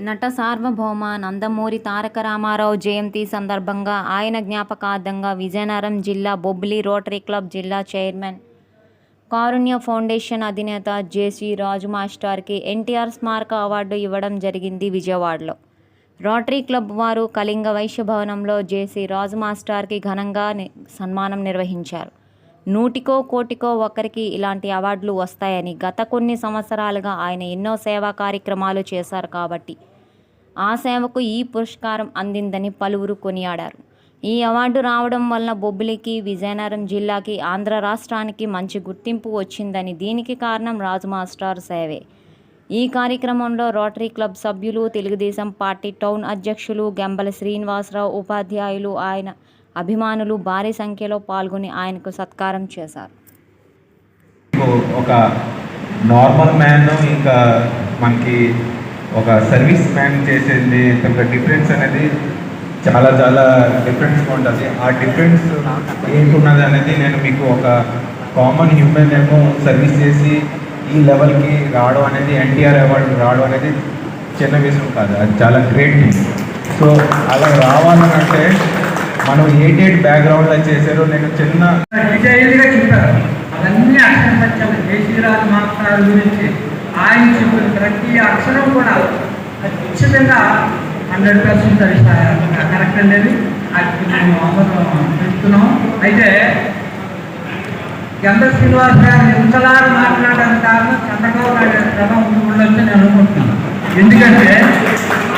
నట సార్వభౌమ నందమూరి తారక రామారావు జయంతి సందర్భంగా ఆయన జ్ఞాపకార్థంగా విజయనగరం జిల్లా బొబ్బిలి రోటరీ క్లబ్ జిల్లా చైర్మన్ కారుణ్య ఫౌండేషన్ అధినేత జేసీ రాజు మాస్టర్కి ఎన్టీఆర్ స్మారక అవార్డు ఇవ్వడం జరిగింది విజయవాడలో. రోటరీ క్లబ్ వారు కళింగ వైశ్య భవనంలో జేసీ రాజు మాస్టర్కి ఘనంగా సన్మానం నిర్వహించారు. నూటికో కోటికో ఒకరికి ఇలాంటి అవార్డులు వస్తాయని గత కొన్ని సంవత్సరాలుగా ఆయన ఎన్నో సేవా కార్యక్రమాలు చేశారు కాబట్టి ఆ సేవకు ఈ పురస్కారం అందిందని పలువురు కొనియాడారు. ఈ అవార్డు రావడం వలన బొబ్బిలికి విజయనగరం జిల్లాకి ఆంధ్ర రాష్ట్రానికి మంచి గుర్తింపు వచ్చిందని దీనికి కారణం రాజు మాస్టర్ సేవే. ఈ కార్యక్రమంలో రోటరీ క్లబ్ సభ్యులు తెలుగుదేశం పార్టీ టౌన్ అధ్యక్షులు గెంబల శ్రీనివాసరావు ఉపాధ్యాయులు ఆయన అభిమానులు భారీ సంఖ్యలో పాల్గొని ఆయనకు సత్కారం చేశారు. ఒక నార్మల్ మ్యాన్ ఇంకా మనకి ఒక సర్వీస్ మ్యాన్ చేసేది డిఫరెన్స్ అనేది చాలా చాలా డిఫరెన్స్గా ఉంటుంది. ఆ డిఫరెన్స్ ఏంటున్నది అనేది నేను మీకు ఒక కామన్ హ్యూమన్ ఏమో సర్వీస్ చేసి ఈ లెవెల్కి రావడం అనేది ఎన్టీఆర్ అవార్డు రావడం అనేది చిన్న విషయం కాదు. అది చాలా గ్రేట్ సో అలా రావాలనంటే మనం ఎయిట్ ఎయిట్ బ్యాక్గ్రౌండ్లో చేశారో నేను చిన్న డీటెయిల్గా చెప్పారు. అవన్నీ అక్షర సత్యాలు కేసీరాజు మాస్టర్ గురించి ఆయన చెప్పిన ప్రతి అక్షరం కూడా ఖచ్చితంగా హండ్రెడ్ పర్సెంట్ అది కరెక్ట్ అనేది అది. మేము చెప్తున్నాం. అయితే ఎంత శ్రీనివాస్ గారు ఇంతలా మాట్లాడడానికి కారణం చంద్రబాబు నాయుడు గారి ప్రభావం ఉండొచ్చు నేను అనుకుంటున్నాను. ఎందుకంటే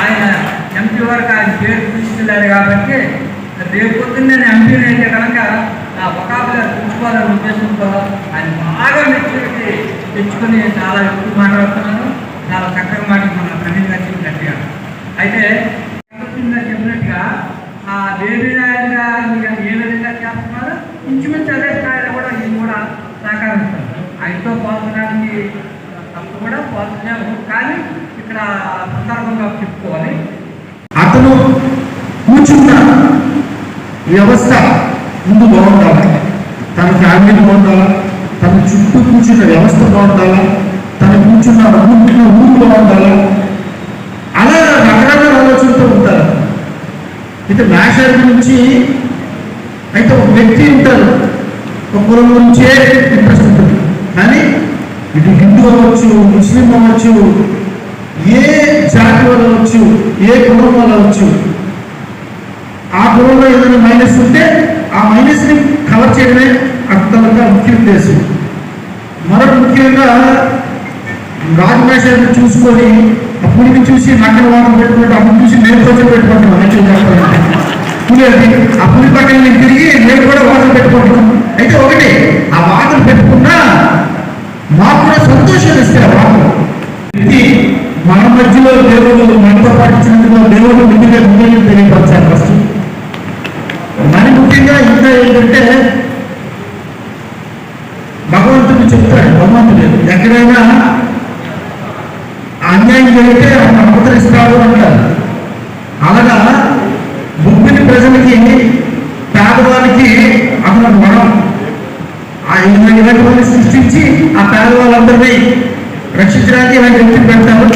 ఆయన ఎంపీ వరకు ఆయన పేరు తీసుకెళ్ళారు కాబట్టి రేపు పొద్దున్న నేను ఎంపీని అయితే కనుక నా ఒకాబులు తెచ్చుకోవాలనే ఉద్దేశంతో ఆయన బాగా మెచ్యూరిటీ తెచ్చుకొని చాలా ఎక్కువ మాట్లాడుతున్నాను చాలా చక్కగా మాట్లాడుతున్నాను ప్రవీణ్ గారు గట్టిగా అయితే చెప్పినట్టుగా ఆ దేవి నాయుడు గారు ఏ విధంగా చేస్తున్నారు ఇంచుమించు అదే స్థాయిలో కూడా ఇది కూడా సహకరిస్తారు ఆయనతో పాల్గొనడానికి తప్పు కూడా పాల్గొన్నాము కానీ ఇక్కడ సందర్భంగా చెప్పుకోవాలి. అతను కూర్చున్న వ్యవస్థ ముందు బాగుండాలి? తన ఫ్యామిలీ బాగుండాలా? తన చుట్టూ కూర్చున్న వ్యవస్థ బాగుండాలా? తన కూర్చున్న ఊరు ఊరు బాగుండాలా? అలా రకరకాల ఆలోచనతో ఉంటారు. అయితే మ్యాషర్ నుంచి అయితే ఒక వ్యక్తి ఉంటారు. ఒక కులం నుంచే ఇంట్రెస్ట్ ఉంటుంది. కానీ ఇటు హిందూ అవ్వచ్చు ముస్లిం అవ్వచ్చు ఏ జాతి వాళ్ళు అవ్వచ్చు ఏ కులం వాళ్ళు అవ్వచ్చు ఆ గురువులో ఏదైనా మైనస్ ఉంటే ఆ మైనస్ని కవర్ చేయడమే అతని ముఖ్య ఉద్దేశం. మరొక ముఖ్యంగా రాజమేషాన్ని చూసుకొని అప్పుడికి చూసి నక్కల వారం పెట్టుకుంటే అప్పుడు చూసి నేను కొంచెం పెట్టుకుంటున్నాను యాక్చువల్ చెప్పాలంటే పులి అది ఆ పులి పక్కన నేను తిరిగి నేను కూడా వాదన పెట్టుకుంటున్నాను అయితే ఒకటి ఆ వాదన పెట్టుకున్నా మాకు కూడా సంతోషం ఇస్తే ఆ మన మధ్యలో దేవుడు మనతో పాటించినందుకు దేవుడు ముందుగా ముందు తెలియపరచాలి ఫస్ట్ ఇంకా ఏంటంటే భగవంతుడు చెప్తాడు భగవంతుడు ఎక్కడైనా అన్యాయం జరిగితే ఆయన ముద్రిస్తాడు అంటారు అలాగా బుద్ధిని ప్రజలకి పేదవాళ్ళకి అతను మనం ఆ ఇలాంటి సృష్టించి ఆ పేదవాళ్ళందరినీ రక్షించడానికి ఇలాంటి వ్యక్తి పెడతారు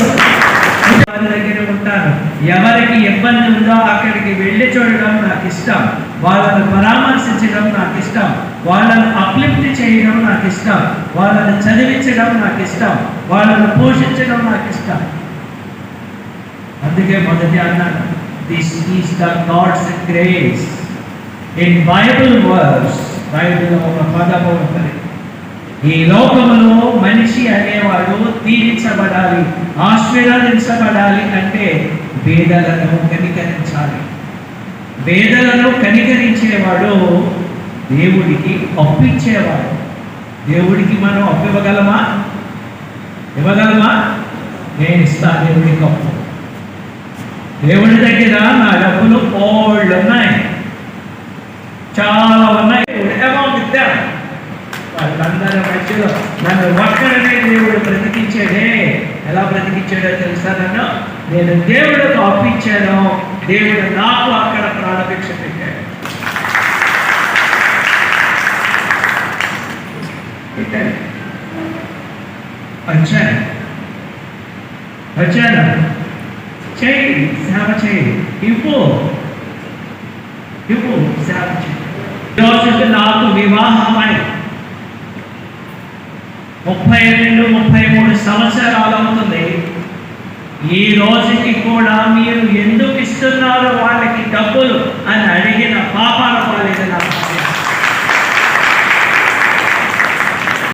వారి దగ్గర ఉంటాను ఎవరికి ఇబ్బంది ఉందో అక్కడికి వెళ్ళి చూడడం నాకు ఇష్టం. వాళ్ళను పరామర్శించడం నాకు ఇష్టం. వాళ్ళను అప్లిఫ్ట్ చేయడం నాకు ఇష్టం. వాళ్ళను చదివించడం నాకు ఇష్టం. వాళ్ళను పోషించడం నాకు ఇష్టం. అందుకే మొదటి అన్నాను this is the God's grace in Bible words Bible ఒక పదము ఉంటుంది. ఈ లోకములో మనిషి అనేవాడు దీవించబడాలి ఆశీర్వదించబడాలి అంటే వేదలను కనికరించాలి. వేదలను కనికరించేవాడు దేవుడికి అప్పిచ్చేవాడు దేవుడికి మనం అప్పు ఇవ్వగలమా? నేను ఇస్తా దేవుడికి అప్పు దేవుడి దగ్గర నా డబ్బులు ఓళ్ళు ఉన్నాయి చాలా ఉన్నాయి అమౌంట్ ఇద్దాం వాళ్ళందరి మధ్యలో నన్ను ఒక్కడనే దేవుడు బ్రతికించాడే. ఎలా బ్రతికించాడో తెలుసా నన్ను? నేను దేవుడికి అప్పించాను దేవుడు నాకు అక్కడ ప్రాణభిక్ష పెట్టాడు. వచ్చాను వచ్చాను చేయి సేవ చేయి. ఇవ్వు. ఇవ్వు సేవ చేయి. నాకు వివాహమై ముప్పై రెండు ముప్పై మూడు సంవత్సరాలు అవుతుంది. ఈ రోజుకి కూడా మీరు ఎందుకు ఇస్తున్నారో వాళ్ళకి డబ్బులు అని అడిగిన పాపాల నాకు